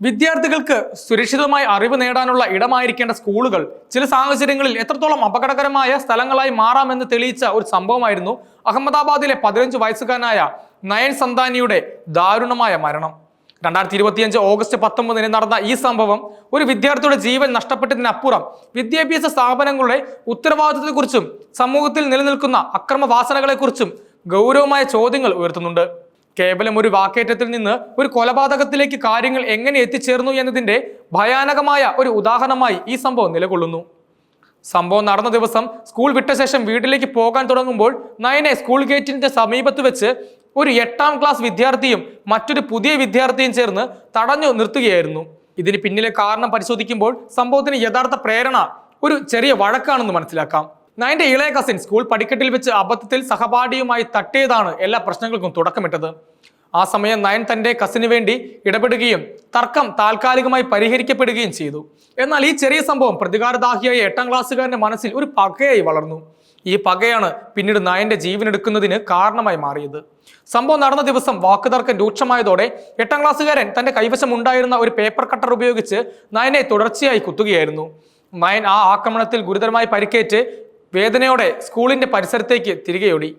വിദ്യാർത്ഥികൾക്ക് സുരക്ഷിതമായി അറിവ് നേടാനുള്ള ഇടമായിരിക്കേണ്ട സ്കൂളുകൾ ചില സാഹചര്യങ്ങളിൽ എത്രത്തോളം അപകടകരമായ സ്ഥലങ്ങളായി മാറാമെന്ന് തെളിയിച്ച ഒരു സംഭവമായിരുന്നു അഹമ്മദാബാദിലെ പതിനഞ്ച് വയസ്സുകാരനായ നയൻ സന്താനിയുടെ ദാരുണമായ മരണം. രണ്ടായിരത്തി ഇരുപത്തിയഞ്ച് ഓഗസ്റ്റ് പത്തൊമ്പതിന് നടന്ന ഈ സംഭവം ഒരു വിദ്യാർത്ഥിയുടെ ജീവൻ നഷ്ടപ്പെട്ടതിനപ്പുറം വിദ്യാഭ്യാസ സ്ഥാപനങ്ങളുടെ ഉത്തരവാദിത്തത്തെക്കുറിച്ചും സമൂഹത്തിൽ നിലനിൽക്കുന്ന അക്രമവാസനകളെക്കുറിച്ചും ഗൗരവമായ ചോദ്യങ്ങൾ ഉയർത്തുന്നുണ്ട്. കേവലം ഒരു വാക്കേറ്റത്തിൽ നിന്ന് ഒരു കൊലപാതകത്തിലേക്ക് കാര്യങ്ങൾ എങ്ങനെ എത്തിച്ചേർന്നു എന്നതിന്റെ ഭയാനകമായ ഒരു ഉദാഹരണമായി ഈ സംഭവം നിലകൊള്ളുന്നു. സംഭവം നടന്ന ദിവസം സ്കൂൾ വിട്ട ശേഷം വീട്ടിലേക്ക് പോകാൻ തുടങ്ങുമ്പോൾ നയനെ സ്കൂൾ ഗേറ്റിന്റെ സമീപത്ത് വെച്ച് ഒരു എട്ടാം ക്ലാസ് വിദ്യാർത്ഥിയും മറ്റൊരു പുതിയ വിദ്യാർത്ഥിയും ചേർന്ന് തടഞ്ഞു നിർത്തുകയായിരുന്നു. ഇതിന് പിന്നിലെ കാരണം പരിശോധിക്കുമ്പോൾ സംഭവത്തിന് യഥാർത്ഥ പ്രേരണ ഒരു ചെറിയ വഴക്കാണെന്ന് മനസ്സിലാക്കാം. നയന്റെ ഇളയ കസിൻ സ്കൂൾ പടിക്കെട്ടിൽ വെച്ച് അബദ്ധത്തിൽ സഹപാഠിയുമായി തട്ടിയതാണ് എല്ലാ പ്രശ്നങ്ങൾക്കും തുടക്കമിട്ടത്. ആ സമയം നയൻ തന്റെ കസിന് വേണ്ടി ഇടപെടുകയും തർക്കം താൽക്കാലികമായി പരിഹരിക്കപ്പെടുകയും ചെയ്തു. എന്നാൽ ഈ ചെറിയ സംഭവം പ്രതികാരദാഹിയായ എട്ടാം ക്ലാസ്സുകാരന്റെ മനസ്സിൽ ഒരു പകയായി വളർന്നു. ഈ പകയാണ് പിന്നീട് നയന്റെ ജീവനെടുക്കുന്നതിന് കാരണമായി മാറിയത്. സംഭവം നടന്ന ദിവസം വാക്കുതർക്കം രൂക്ഷമായതോടെ എട്ടാം ക്ലാസ്സുകാരൻ തന്റെ കൈവശം ഉണ്ടായിരുന്ന ഒരു പേപ്പർ കട്ടർ ഉപയോഗിച്ച് നയനെ തുടർച്ചയായി കുത്തുകയായിരുന്നു. നയൻ ആ ആക്രമണത്തിൽ ഗുരുതരമായി പരിക്കേറ്റ് വേദനയോടെ സ്കൂളിന്റെ പരിസരത്തേക്ക് തിരികെയോടി.